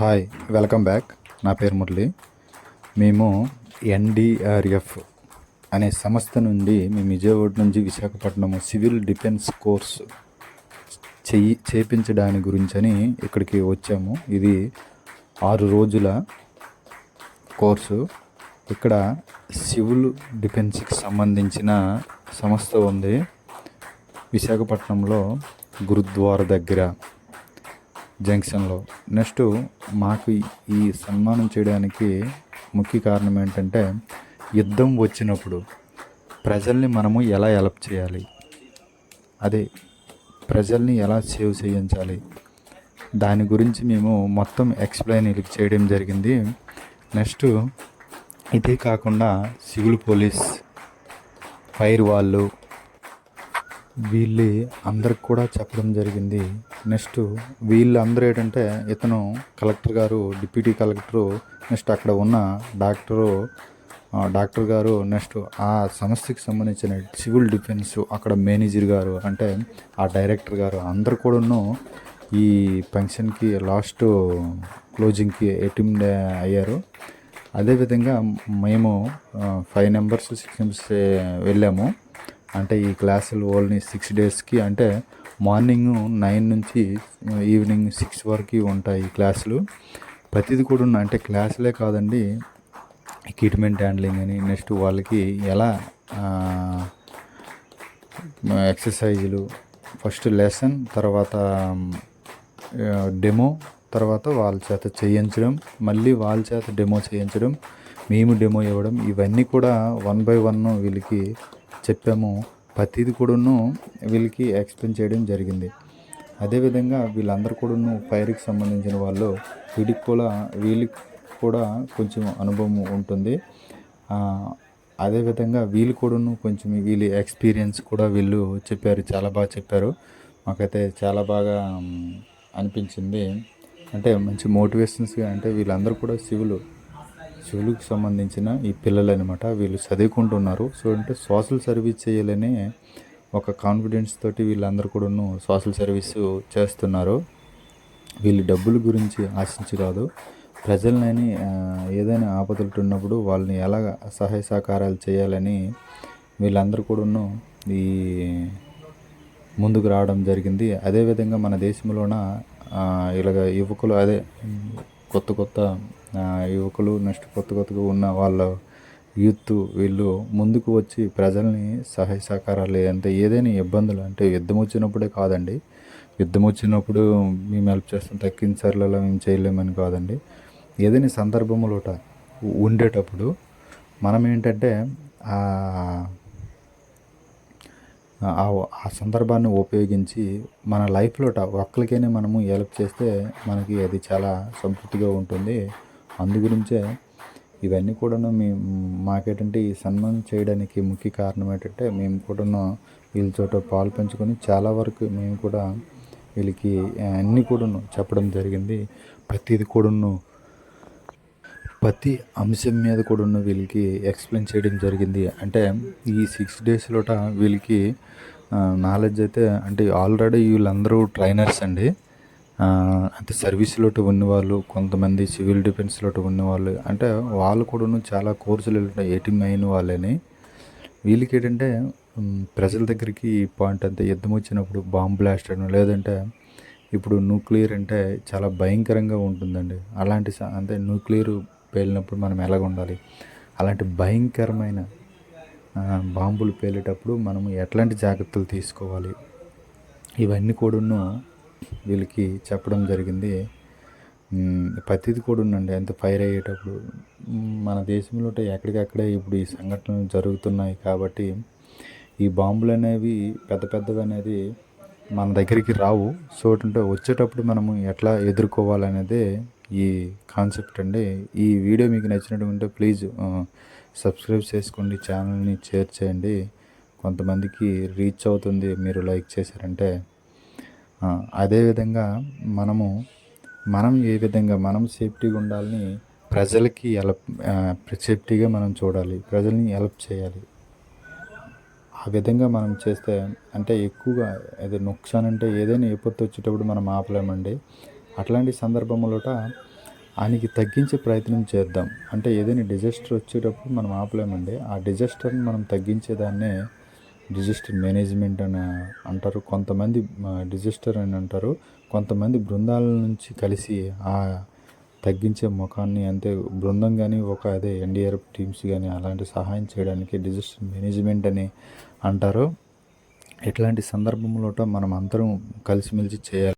Hi welcome back. నా పేరు మురళి. మేము ఎన్డీఆర్ఎఫ్ అనే సంస్థ నుండి మేము విజయవాడ నుంచి విశాఖపట్నం సివిల్ డిఫెన్స్ కోర్స్ చెయ్యి చేపించడాని గురించని ఇక్కడికి వచ్చాము. ఇది ఆరు రోజుల కోర్సు. ఇక్కడ సివిల్ డిఫెన్స్కి సంబంధించిన సంస్థ ఉంది. విశాఖపట్నంలో గురుద్వార దగ్గర. జంక్షన్లో. నెక్స్ట్ మాకు ఈ సన్మానం చేయడానికి ముఖ్య కారణం ఏంటంటే యుద్ధం వచ్చినప్పుడు ప్రజల్ని మనము ఎలా హెల్ప్ చేయాలి? అదే ప్రజల్ని ఎలా సేవ్ చేయించాలి? దాని గురించి మేము మొత్తం ఎక్స్ప్లెయిన్ చేయడం జరిగింది. నెక్స్ట్ ఇదే కాకుండా సివిల్ పోలీస్ ఫైర్ వాళ్ళు వీళ్ళు అందరికి కూడా చెప్పడం జరిగింది. నెక్స్ట్ వీళ్ళందరూ ఏంటంటే ఇతను కలెక్టర్ గారు డిప్యూటీ కలెక్టరు నెక్స్ట్ అక్కడ ఉన్న డాక్టరు డాక్టర్ గారు నెక్స్ట్ ఆ సంస్థకి సంబంధించిన సివిల్ డిఫెన్స్ అక్కడ మేనేజర్ గారు అంటే ఆ డైరెక్టర్ గారు అందరు కూడాను ఈ ఫంక్షన్కి లాస్ట్ క్లోజింగ్కి అటెండ్ అయ్యారు. అదేవిధంగా మేము ఫైవ్ నెంబర్స్ సిక్స్ నెంబర్స్ వెళ్ళాము. అంటే ఈ క్లాసులు ఓన్లీ సిక్స్ డేస్కి అంటే మార్నింగ్ నైన్ నుంచి ఈవినింగ్ సిక్స్ వరకు ఉంటాయి క్లాసులు. ప్రతిది కూడా ఉన్న- అంటే క్లాసులే కాదండి ఎక్విప్మెంట్ హ్యాండ్లింగ్ అని. నెక్స్ట్ వాళ్ళకి ఎలా ఎక్సర్సైజులు ఫస్ట్ లెసన్ తర్వాత డెమో తర్వాత వాళ్ళ చేత చేయించడం మళ్ళీ వాళ్ళ చేత డెమో చేయించడం మేము డెమో ఇవ్వడం ఇవన్నీ కూడా వన్ బై వన్ వీళ్ళకి చెప్పాము. ప్రతిది కూడాను వీళ్ళకి ఎక్స్ప్లెయిన్ చేయడం జరిగింది. అదేవిధంగా వీళ్ళందరూ కూడాను ఫైర్కి సంబంధించిన వాళ్ళు వీళ్ళకి కూడా వీళ్ళకి కూడా కొంచెం అనుభవం ఉంటుంది. అదేవిధంగా వీళ్ళు కూడాను కొంచెం వీళ్ళ ఎక్స్పీరియన్స్ కూడా వీళ్ళు చెప్పారు చాలా బాగా చెప్పారు. మాకైతే చాలా బాగా అనిపించింది. అంటే మంచి మోటివేషన్స్గా అంటే వీళ్ళందరూ కూడా సివిల్ సివిల్కి సంబంధించిన ఈ పిల్లలు అనమాట వీళ్ళు చదువుకుంటున్నారు. సో అంటే సోషల్ సర్వీస్ చేయాలనే ఒక కాన్ఫిడెన్స్ తోటి వీళ్ళందరూ కూడాను సోషల్ సర్వీస్ చేస్తున్నారు. వీళ్ళు డబ్బుల గురించి ఆశించి కాదు ప్రజలని ఏదైనా ఆపదలు ఉన్నప్పుడు వాళ్ళని ఎలా సహాయ సహకారాలు చేయాలని వీళ్ళందరూ కూడాను ఈ ముందుకు రావడం జరిగింది. అదేవిధంగా మన దేశంలోన ఇలాగ యువకులు అదే కొత్త కొత్త యువకులు నెక్స్ట్ కొత్త కొత్తగా ఉన్న వాళ్ళ యూత్ వీళ్ళు ముందుకు వచ్చి ప్రజల్ని సహాయ సహకారాలు అంటే ఏదైనా ఇబ్బందులు అంటే యుద్ధం వచ్చినప్పుడే కాదండి. యుద్ధం వచ్చినప్పుడు మేము హెల్ప్ చేస్తాం తక్కిన సార్లలో మేము చేయలేమని కాదండి. ఏదైనా సందర్భములోట ఉండేటప్పుడు మనం ఏంటంటే ఆ ఆ ఆ సందర్భాన్ని ఉపయోగించి మన లైఫ్లో ఒక్కరికైనా మనము హెల్ప్ చేస్తే మనకి అది చాలా సంతృప్తిగా ఉంటుంది. అందు గురించే ఇవన్నీ కూడాను మీ మాకేటంటే ఈ సన్మానం చేయడానికి ముఖ్య కారణం ఏంటంటే మేము కూడాను వీళ్ళ చోట పాలు పంచుకొని చాలా వరకు మేము కూడా వీళ్ళకి అన్నీ కూడాను చెప్పడం జరిగింది. ప్రతిది కూడాను ప్రతి అంశం మీద కూడాను వీళ్ళకి ఎక్స్ప్లెయిన్ చేయడం జరిగింది. అంటే ఈ సిక్స్ డేస్లోట వీళ్ళకి నాలెడ్జ్ అయితే అంటే ఆల్రెడీ వీళ్ళందరూ ట్రైనర్స్ అండి. అంటే సర్వీస్లో ఉన్నవాళ్ళు కొంతమంది సివిల్ డిఫెన్స్లో ఉన్నవాళ్ళు అంటే వాళ్ళు కూడాను చాలా కోర్సులు ఎయిటింగ్ అయిన వాళ్ళని. వీళ్ళకి ఏంటంటే ప్రజల దగ్గరికి ఈ పాయింట్ అంతా యుద్ధం వచ్చినప్పుడు బాంబ్ బ్లాస్ట్ అని లేదంటే ఇప్పుడు న్యూక్లియర్ అంటే చాలా భయంకరంగా ఉంటుందండి. అలాంటి అంటే న్యూక్లియర్ పేలినప్పుడు మనం ఎలాగ ఉండాలి? అలాంటి భయంకరమైన బాంబులు పేలేటప్పుడు మనం ఎట్లాంటి జాగ్రత్తలు తీసుకోవాలి? ఇవన్నీ కూడాను వీళ్ళకి చెప్పడం జరిగింది. ప్రతిది కూడా ఉందండి ఎంత ఫైర్ అయ్యేటప్పుడు మన దేశంలో ఎక్కడికక్కడే ఇప్పుడు ఈ సంఘటనలు జరుగుతున్నాయి కాబట్టి ఈ బాంబులు అనేవి పెద్ద పెద్దవి అనేది మన దగ్గరికి రావు. సో అంటే వచ్చేటప్పుడు మనము ఎట్లా ఎదుర్కోవాలనేదే ఈ కాన్సెప్ట్ అండి. ఈ వీడియో మీకు నచ్చినట్టుంటే ప్లీజ్ సబ్స్క్రైబ్ చేసుకోండి ఛానల్ని షేర్ చేయండి. కొంతమందికి రీచ్ అవుతుంది మీరు లైక్ చేశారంటే అదేవిధంగా మనము మనం ఏ విధంగా మనం సేఫ్టీగా ఉండాలని ప్రజలకి ఎలప్ సేఫ్టీగా మనం చూడాలి ప్రజల్ని హెల్ప్ చేయాలి. ఆ విధంగా మనం చేస్తే అంటే ఎక్కువగా అదే నుక్సాన్ అంటే ఏదైనా విపత్తు వచ్చేటప్పుడు మనం ఆపలేమండి. అట్లాంటి సందర్భంలో ఆయనకి తగ్గించే ప్రయత్నం చేద్దాం. అంటే ఏదైనా డిజాస్టర్ వచ్చేటప్పుడు మనం ఆపలేమండి. ఆ డిజాస్టర్ని మనం తగ్గించేదాన్నే డిజిస్టర్ మేనేజ్మెంట్ అని అంటారు. కొంతమంది డిజిస్టర్ అని అంటారు. కొంతమంది బృందాల నుంచి కలిసి ఆ తగ్గించే ముఖాన్ని అంతే. బృందం కానీ ఒక అదే ఎన్డీఆర్ఎఫ్ టీమ్స్ కానీ అలాంటి సహాయం చేయడానికి డిజిస్టర్ మేనేజ్మెంట్ అని అంటారు. ఇట్లాంటి సందర్భంలో మనం అందరం కలిసిమెలిసి చేయాలి.